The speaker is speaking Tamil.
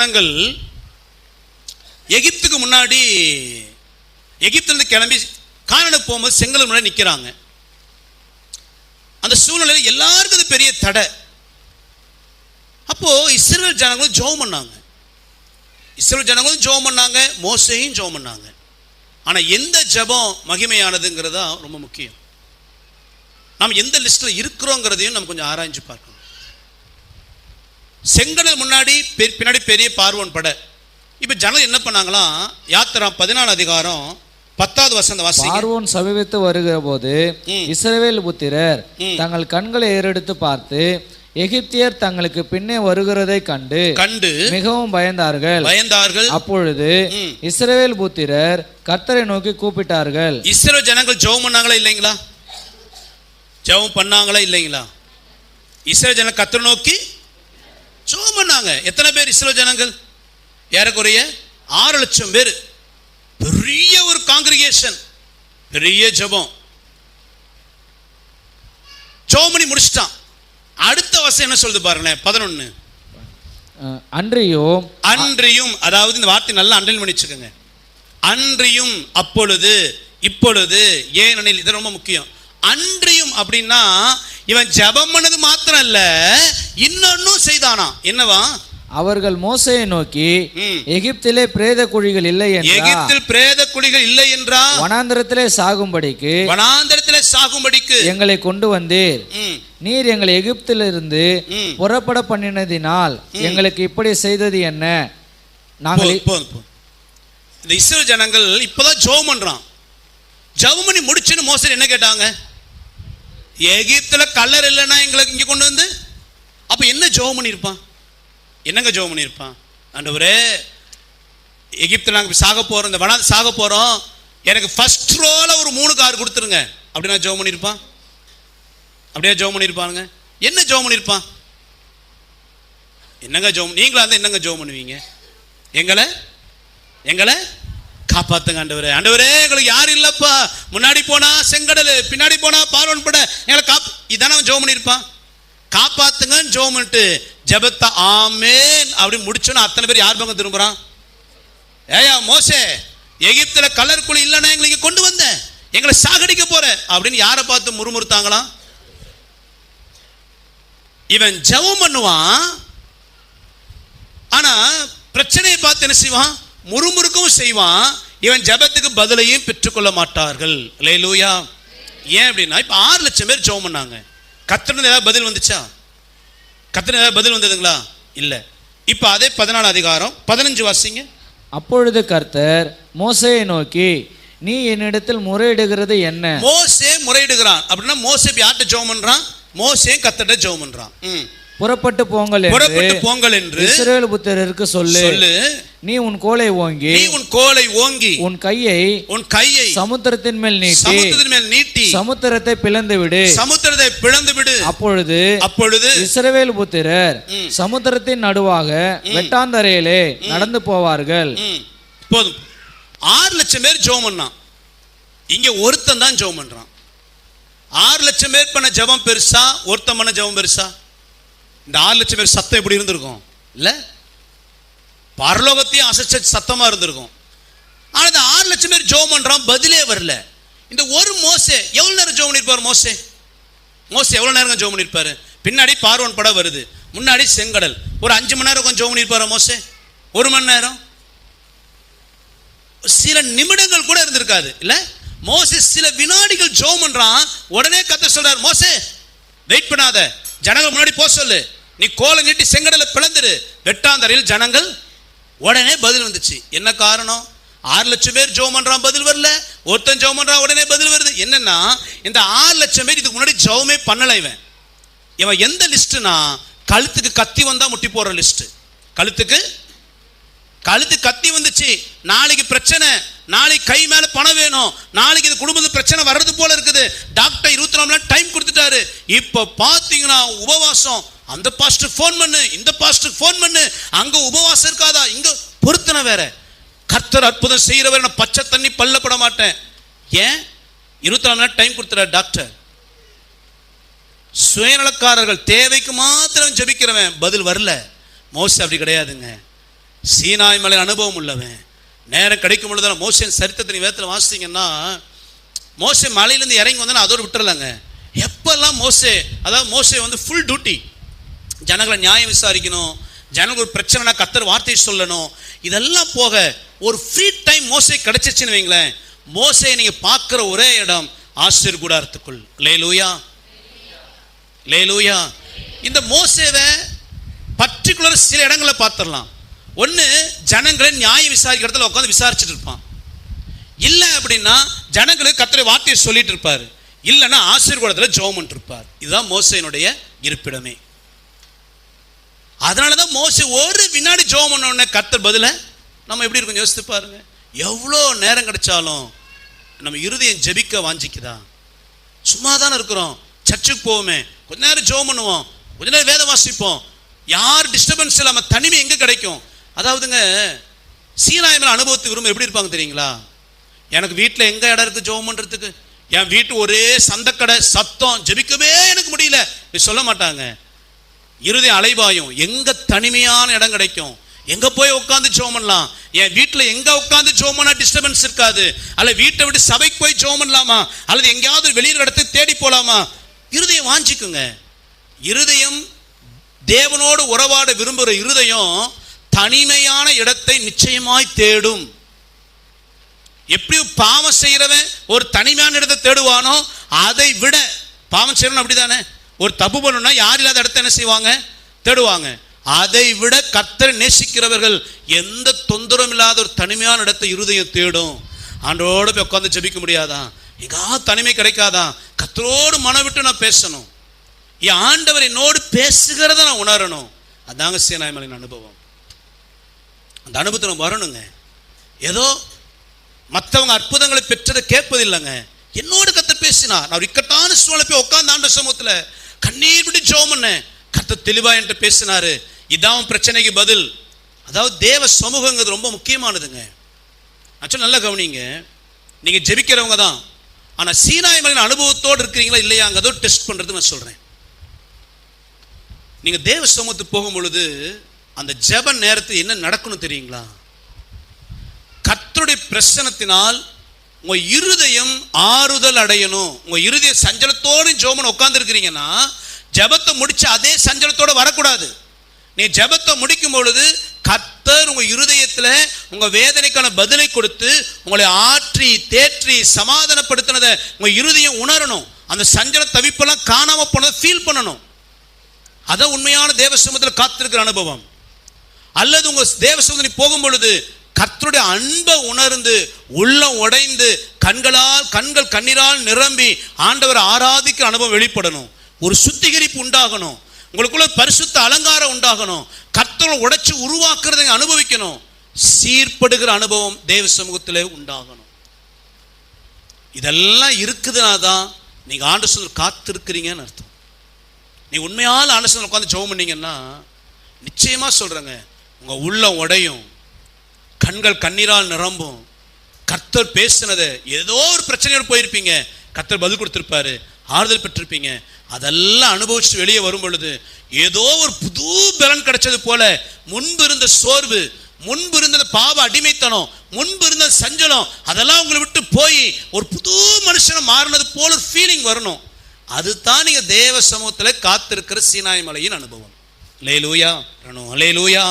ஜனங்கள் எகிப்துக்கு முன்னாடி எகிப்திலிருந்து கிளம்பி கானனுக்கு போகும்போது செங்கல் முன்னாடி நிற்கிறாங்க அந்த சூழ்நிலையில் எல்லாருக்கும் அது பெரிய தடை. அப்போ இஸ்ரேல் ஜனங்களும் ஜெபம் பண்ணாங்க. இஸ்ரேல் ஜனங்களும் ஜோம் பண்ணாங்க மோசையும் ஜோம் பண்ணாங்க. ஆனா எந்த ஜெபம் மகிமையானதுங்கிறது தான் ரொம்ப முக்கியம். நாம் எந்த லிஸ்ட்டில் இருக்கிறோங்கிறதையும் நம்ம கொஞ்சம் ஆராய்ஞ்சு பார்க்கணும். செங்கடல் முன்னாடி பின்னாடி பெரிய பார்வன் படை. இப்ப ஜனங்கள் என்ன பண்ணாங்களாம் யாத்திரா பதினாலு அதிகாரம் பத்தாவது வசந்த வாசிங்க. பார்வோன் சமீபித்து வருகிற போது. இஸ்ரவேல் புத்திரர். தங்கள் கண்களை ஏறெடுத்து பார்த்து எகிப்தியர் தங்களுக்கு பின்னே வருகிறதை கண்டு கண்டு மிகவும் பயந்தார்கள். பயந்தார்கள். அப்பொழுது. இஸ்ரவேல் புத்திரர் கர்த்தரை நோக்கி கூப்பிட்டார்கள். இஸ்ரேல் ஜனங்கள் ஜெபம் பண்ணாங்களா இல்லைங்களா? ஜெபம் பண்ணாங்களா இல்லைங்களா? இஸ்ரேல் ஜனங்கள் கத்தரை நோக்கி பண்ணாங்க எத்தனை பேர் இஸ்ரேல் ஜனங்கள்? ஏறக்குறைய ஆறு லட்சம் பேர். பெரிய ஒரு காங்கிரிகேஷன் பெரிய ஜெபம். பண்ணி முடிச்சிட்டான். அடுத்த வசனம் என்ன சொல்லுது பாருங்களேன்? பதினொன்னு. அஹ், அன்றியும் அன்றியும் அதாவது இந்த வார்த்தை நல்லா அண்டல் பண்ணி வச்சுக்கோங்க. அன்றியும் அப்பொழுது இப்பொழுது ஏனெனில் இது ரொம்ப முக்கியம். அன்றியும் அப்படின்னா இவன் ஜெபம் பண்ணது மாத்திரம் இல்ல இன்னொன்னும் செய்தானா? என்னவா? அவர்கள் மோசையை நோக்கி. எகிப்திலே பிரேத குழிகள் இல்லை எகிப்தில் பிரேத குழிகள் இல்லை என்றா? வனாந்திரத்திலே சாகும்படிக்கு வனாந்தரத்திலே சாகும்படிக்கு. எங்களை கொண்டு வந்தீர். நீர் எங்களை எகிப்திலிருந்து. புறப்பட பண்ணினதினால் எங்களுக்கு இப்படி செய்தது என்ன? நாங்கள். இந்த இஸ்ரேல் ஜனங்கள் இப்பதான் ஜெபம் பண்றான். ஜெபம் பண்ணி முடிச்சுன்னு மோசடி என்ன கேட்டாங்க? எகிப்துல கல்லர் இல்லைன்னா எங்களுக்கு இங்க கொண்டு வந்து அப்போ என்ன ஜெபம் பண்ணியிருப்பான் என்னங்க ஜெபம் பண்ணியிருப்பான் ஆண்டவரே எகிப்து நாங்கள் சாக போகிறோம் இந்த வன சாக போகிறோம் எனக்கு ஃபர்ஸ்ட் ரோல ஒரு மூணு கார் கொடுத்துருங்க. அப்படின்னா ஜெபம் பண்ணியிருப்பான் அப்படியே ஜெபம் பண்ணியிருப்பானுங்க என்ன ஜெபம் பண்ணியிருப்பான் என்னங்க ஜெபம் நீங்களா இருந்தால் என்னங்க ஜோம் பண்ணுவீங்க? எங்களை எங்களை காப்பாத்துங்க ஆண்டவரே. ஆண்டவரே எங்களுக்கு யாரும் இல்லப்பா. முன்னாடி போனா செங்கடல் பின்னாடி போனா பார்வன் பட எங்களை காப் இதானே அவன் ஜெபம் பண்ணியிருப்பான் காப்பாத்துங்கன்னு ஜோமன்ட்டு பண்ணிட்டு ஜெபத்தை ஆமேன். அப்படின்னு முடிச்சோன்னு அத்தனை பேர் யார் பக்கம் திரும்புறான்? ஏயா மோசே எகிப்தில் கலர் குழி இல்லைன்னா எங்களை கொண்டு வந்தேன் எங்களை சாகடிக்க போற. அப்படின்னு யாரை பார்த்து முறுமுறுத்தாங்களாம்? இவன் ஜெபம் பண்ணுவான். ஆனா பிரச்சனையை பார்த்து என்ன செய்வான்? முறுமுறுக்கவும் செய்வான். இவன் ஜெபத்துக்கு பதிலையும் பெற்றுக்கொள்ள மாட்டார்கள். லேலூயா ஏன் அப்படின்னா இப்போ ஆறு லட்சம் பேர் ஜெபம் பண்ணாங்க. கத்திரது ஏதாவது பதில் வந்துச்சா? கத்திரது ஏதாவது பதில் வந்ததுங்களா? இல்ல. இப்ப அதே பதினாலு அதிகாரம் பதினஞ்சு வாசிங்க. அப்பொழுது கர்த்தர் மோசையை நோக்கி நீ என்னிடத்தில் முறையிடுகிறது என்ன? மோசே முறையிடுகிறான். அப்படின்னா மோசே யார்கிட்ட ஜெபம் பண்றான்? மோசே கத்தட்ட ஜெபம் பண்றான். ம். புறப்பட்டு போங்கள் என்று புறப்பட்டு போங்கள் என்று இஸ்ரவேல் புத்திரருக்கு சொல்லு. சொல்லு. நீ உன் கோலை ஓங்கி நீ உன் கோலை ஓங்கி உன் கையை உன் கையை சமுத்திரத்தின் மேல் நீட்டி சமுத்திரத்தின் மேல் நீட்டி சமுத்திரத்தை பிளந்து விடு சமுத்திரத்தை பிளந்து விடு. அப்பொழுது அப்பொழுது இஸ்ரவேல் புத்திரர். சமுத்திரத்தின் நடுவாக வெட்டாந்தரையிலே நடந்து போவார்கள். போதும். ஆறு லட்சம் பேர் பண்ணான். இங்க ஒருத்தன் தான் ஜெபம் பண்றான். ஆறு லட்சம் பேர் பண்ண ஜெபம் பெருசா? ஒருத்தன் பண்ண ஜெபம் பெருசா? இந்த ஆறு லட்சம் பேர் சத்தம் எப்படி இருந்திருக்கும்? இல்ல? பரலோகத்தையும் அசைச்ச சத்தமா இருந்திருக்கும். ஆனா இந்த ஆறு லட்சம் பேர் ஜெபம் பண்றான் பதிலே வரல. இந்த ஒரு மோசே எவ்வளவு நேரம் ஜெபம் பண்ணிருப்பாரு மோசே? மோஸ்ட் எவ்வளோ நேரம் ஜோம் பண்ணிருப்பாரு? பின்னாடி பார்வன் படம் வருது. முன்னாடி செங்கடல். ஒரு அஞ்சு மணி நேரம் கொஞ்சம் ஜோம் பண்ணிருப்பாரு மோசே? ஒரு மணி நேரம்? சில நிமிடங்கள் கூட இருந்திருக்காது. இல்லை? மோசே சில வினாடிகள் ஜோ பண்ணுறான் உடனே கத்த சொல்றார் மோசே வெயிட் பண்ணாத. ஜனங்கள் முன்னாடி போக சொல்லு. நீ கோலம் நீட்டி செங்கடலை பிளந்துரு. வெட்டாந்தரையில் ஜனங்கள் உடனே பதில் வந்துச்சு. என்ன காரணம்? ஆறு லட்சம் பேர் ஜோ பண்ணுறான் பதில் வரல. ஒருத்தன் ஜெபம் பண்றான் உடனே பதில் வருது. என்னன்னா இந்த ஆறு லட்சம் பேர் இதுக்கு முன்னாடி ஜெபமே பண்ணலை இவன். இவன் எந்த லிஸ்ட்டுனா கழுத்துக்கு கத்தி வந்தால் முட்டி போடுற லிஸ்ட்டு. கழுத்துக்கு? கழுத்து கத்தி வந்துச்சு. நாளைக்கு பிரச்சனை. நாளைக்கு கை மேல பணம் வேணும். நாளைக்கு இது குடும்பத்து பிரச்சனை வர்றது போல இருக்குது. டாக்டர் இருபத்தி நாலு மணி டைம் கொடுத்துட்டாரு. இப்போ பார்த்தீங்கன்னா உபவாசம். அந்த பாஸ்டர் ஃபோன் பண்ணு இந்த பாஸ்டர் ஃபோன் பண்ணு. அங்கே உபவாசம் இருக்காதா? இங்கே பொருத்தனை வேற. கர்த்தர் அற்புதம் செய்கிறவர் நான் பச்சை தண்ணி பல்லப்பட மாட்டேன். ஏன்? இருபத்தி நாலு நேரம் டைம் கொடுத்துறாரு டாக்டர் சுயநலக்காரர்கள் தேவைக்கு மாத்திரம் ஜெபிக்கிறவன் பதில் வரல. மோச அப்படி கிடையாதுங்க. சீனாய் மலை அனுபவம் உள்ளவன். நேரம் கிடைக்கும் பொழுது மோசன் சரித்திரத்தை நீ வேத்தில் வாசித்தீங்கன்னா மோசே மலையிலேருந்து இறங்கி வந்தால் அதோடு விட்டுறலாங்க. எப்பெல்லாம் மோசே அதாவது மோசே வந்து ஃபுல் டியூட்டி ஜனங்களை நியாயம் விசாரிக்கணும் ஜனங்களுக்கு ஒரு பிரச்சனைனா கத்தர் வார்த்தை சொல்லணும். இதெல்லாம் போக ஒரு ஃப்ரீ டைம் மோசை கிடைச்சிச்சுன்னு வைங்களேன். மோசையை நீங்கள் பார்க்குற ஒரே இடம் ஆசிரியர் கூடாரத்துக்குள். லே லூயா லே லூயா இந்த மோசேவை பர்டிகுலர் சில இடங்களை பார்த்துடலாம். ஒன்று ஜனங்களை நியாயம் விசாரிக்கிற இடத்துல உட்காந்து விசாரிச்சுட்டு இருப்பான். இல்லை அப்படின்னா ஜனங்களுக்கு கத்திர வார்த்தையை சொல்லிட்டு இருப்பார். இல்லைன்னா ஆசீர்வாதத்தில் ஜோமன் இருப்பார். இதுதான் மோசையினுடைய இருப்பிடமே. அதனால தான் மோசே ஒரு வினாடி ஜோம் பண்ண கத்தர் பதில நம்ம எப்படி இருக்கும் யோசித்து பாருங்க. எவ்வளோ நேரம் கிடைச்சாலும் நம்ம இருதயம் ஜெபிக்க வாஞ்சிக்குதா? சும்மா தானே இருக்கிறோம். சர்ச்சுக்கு போவோமே. கொஞ்ச நேரம் ஜோம் பண்ணுவோம். கொஞ்ச நேரம் வேத வாசிப்போம். யார் டிஸ்டர்பன்ஸ் இல்லாமல் தனிமை எங்கே கிடைக்கும்? அதாவதுங்க சீராயமில் அனுபவத்துக்கு விரும்ப எப்படி இருப்பாங்க தெரியுங்களா? எனக்கு வீட்டில் எங்கே இடம் இருக்குது ஜோம் பண்ணுறதுக்கு என் வீட்டு ஒரே சந்தக்கடை சத்தம் ஜெபிக்கவே எனக்கு முடியல. சொல்ல மாட்டாங்க. இருதயம் அலைபாயும் எங்க தனிமையான இடம் கிடைக்கும்? எங்க போய் உட்காந்து சோமன்லாம் என் வீட்டில் எங்க உட்காந்து சோமனா டிஸ்டர்பன்ஸ் இருக்காது? அல்ல வீட்டை விட்டு சபைக்கு போய் சோமன்லாமா அல்லது எங்கேயாவது வெளியில் இடத்துக்கு தேடி போலாமா? இருதயம் வாஞ்சிக்குங்க. இருதயம் தேவனோடு உறவாட விரும்புகிற இருதயம் தனிமையான இடத்தை நிச்சயமாய் தேடும். எப்படி பாவம் செய்கிறவன் ஒரு தனிமையான இடத்தை தேடுவானோ அதை விட பாவம் செய்யணும் அப்படிதானே? ஒரு தப்பு பண்ணுனா யார் இல்லாத இடத்த என்ன செய்வாங்க? தேடுவாங்க. அதை விட கர்த்தரை நேசிக்கிறவர்கள் எந்த தொந்தரவும் இல்லாத ஒரு தனிமையான இடத்தை இருதயம் தேடும். ஆண்டோட போய் உட்காந்து ஜெபிக்க முடியாதா? எங்காவது தனிமை கிடைக்காதா? கத்தரோடு மனம் விட்டு நான் பேசணும். என் ஆண்டவர் என்னோடு பேசுகிறத நான் உணரணும். அதாங்க சேனாய்மலின் அனுபவம். அந்த அனுபவத்தை நம்ம வரணுங்க. ஏதோ மற்றவங்க அற்புதங்களை பெற்றதை கேட்பதில்லைங்க. என்னோடு கத்த பேசினா நான் ஒரு இக்கட்டான சூழலை போய் உட்காந்து ஆண்ட சமூகத்தில் கண்ணீர் விட்டு ஜோம் பண்ணேன் தெளிவா என்று பேசினாரு. இதான் பிரச்சனைக்கு பதில். அதாவது தேவ சமூகங்கிறது ரொம்ப முக்கியமானதுங்க. ஆக்சுவலாக நல்லா கவனிங்க. நீங்கள் ஜெபிக்கிறவங்க தான். ஆனால் சீனாய் மலையின் அனுபவத்தோடு இருக்கிறீங்களா இல்லையாங்கிறதோ டெஸ்ட் பண்ணுறது நான் சொல்கிறேன் நீங்கள் தேவ சமூகத்துக்கு போகும் பொழுது அந்த ஜப நேரத்தில் என்ன நடக்கணும் தெரியுங்களா? கத்தருடைய பிரசனத்தினால் உங்க இருதயம் ஆறுதல் அடையணும். உங்க இருதய சஞ்சலத்தோடு ஜோமன் உட்கார்ந்துருக்கிறீங்கன்னா ஜெபத்தை முடிச்சு அதே சஞ்சலத்தோட வரக்கூடாது. நீ ஜெபத்தை முடிக்கும் பொழுது கத்தர் உங்க இருதயத்துல உங்க வேதனைக்கான பதிலை கொடுத்து உங்களை ஆற்றி தேற்றி சமாதானப்படுத்தினதை உங்க இருதயம் உணரணும். அந்த சஞ்சல தவிப்பெல்லாம் காணாம போனதை ஃபீல் பண்ணணும். அதான் உண்மையான தேவசமத்தில் காத்திருக்கிற அனுபவம். அல்லது உங்க தேவ நீ போகும் பொழுது கர்த்தருடைய அன்பை உணர்ந்து உள்ளம் உடைந்து கண்களால் கண்கள் கண்ணீரால் நிரம்பி ஆண்டவரை ஆராதிக்கிற அனுபவம் வெளிப்படணும். ஒரு சுத்திகரிப்பு உண்டாகணும். உங்களுக்குள்ள பரிசுத்த அலங்காரம் உண்டாகணும். கர்த்தரை உடைச்சு உருவாக்குறதை அனுபவிக்கணும். சீர்படுகிற அனுபவம் தேவ சமூகத்தில் உண்டாகணும். இதெல்லாம் இருக்குதுன்னா தான் நீங்கள் ஆண்டு சொல் காத்திருக்கிறீங்கன்னு அர்த்தம். நீ உண்மையால் ஆண்டு சொல் உட்காந்து ஜெபம் பண்ணீங்கன்னா நிச்சயமாக சொல்கிறேங்க உங்கள் உள்ளம் உடையும். கண்கள் கண்ணீரால் நிரம்பும். கர்த்தர் பேசினது ஏதோ ஒரு பிரச்சனையோடு போயிருப்பீங்க. கர்த்தர் பதில் கொடுத்துருப்பாரு ஆறுதல் பெற்றிருப்பீங்க. அதெல்லாம் அனுபவிச்சு வெளியே வரும் பொழுது ஏதோ ஒரு புது பலன் கிடைச்சது போல முன்பு இருந்த சோர்வு முன்பு இருந்த பாவ அடிமைத்தனம் முன்பு இருந்த சஞ்சலம் அதெல்லாம் உங்களை விட்டு போய் ஒரு புது மனுஷனை மாறினது போல ஒரு ஃபீலிங் வரணும். அதுதான் நீங்கள் தேவ சமூகத்தில் காத்திருக்கிற சீனாய் மலையின் அனுபவம். லே லூயா ரணு லே லூயா